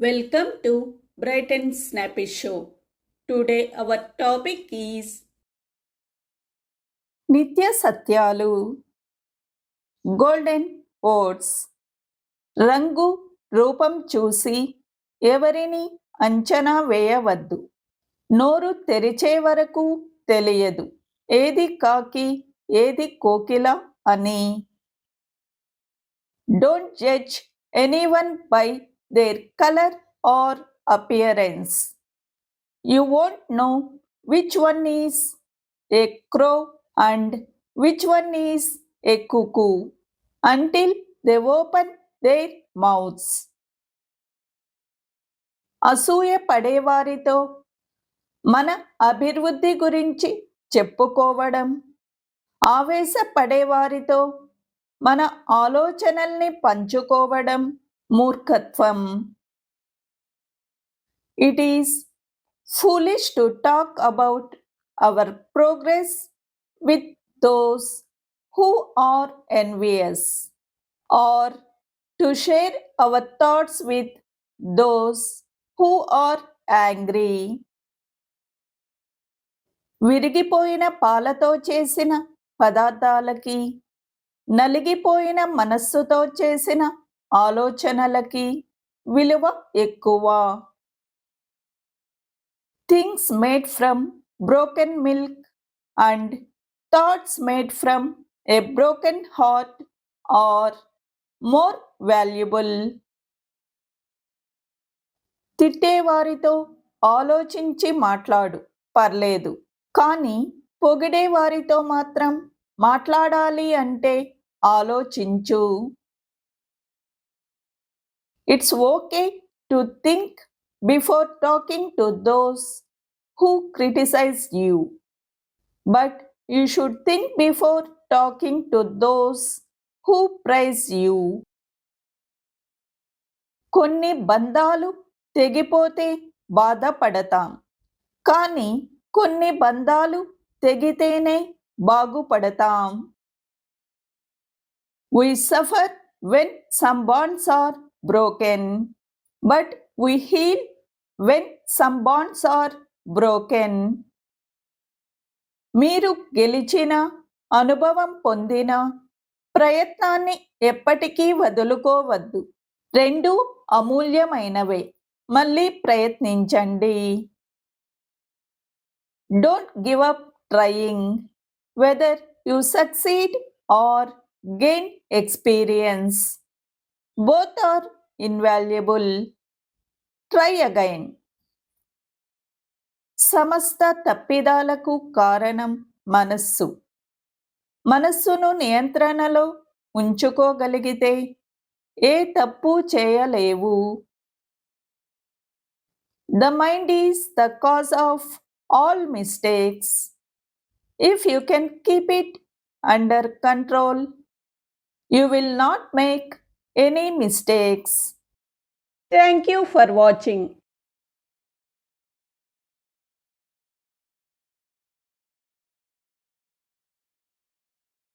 Welcome to Bright and Snappy Show. Today our topic is నిత్య సత్యాలు golden oats రంగు రూపం చూసి ఎవరిని అంచనా వేయవద్దు. నోరు తెరిచే వరకు తెలియదు. ఏది కాకి ఏది కోకిల అని. Don't judge anyone by their colour or appearance. You won't know which one is a crow and which one is a cuckoo until they open their mouths. అసూయ పడేవారితో మన అభివృద్ధి గురించి చెప్పుకోవడం ఆవేశపడేవారితో మన ఆలోచనల్ని పంచుకోవడం మూర్ఖత్వం. It is foolish to talk about our progress with those who are envious or to share our thoughts with those who are angry విరిగిపోయిన పాలతో చేసిన పదార్థాలకి నలిగిపోయిన మనస్సుతో చేసిన ఆలోచనలకి విలువ ఎక్కువ. Things made from broken milk and thoughts made from a broken heart are more valuable. తిట్టేవారితో ఆలోచించి మాట్లాడు పర్లేదు కానీ పొగిడే వారితో మాత్రం మాట్లాడాలి అంటే ఆలోచించు. It's okay to think before talking to those who criticise you but you should think before talking to those who praise you. కొన్ని బంధాలు తెగిపోతే బాధపడతాం కానీ కొన్ని బంధాలు తెగితేనే బాగుపడతాం We suffer when some bonds are broken, but we heal when some bonds are broken. మీరు గెలిచిన అనుభవం పొందిన ప్రయత్నాన్ని ఎప్పటికీ వదులుకోవద్దు. రెండు అమూల్యమైనవే. మళ్ళీ ప్రయత్నించండి. Don't give up trying whether you succeed or gain experience both are invaluable try again సమస్త తప్పిదాలకు కారణం మనస్సు. మనస్సును నియంత్రణలో ఉంచుకోగలిగితే ఏ తప్పు చేయలేవు. The mind is the cause of all mistakes if you can keep it under control you will not make any mistakes. Thank you for watching.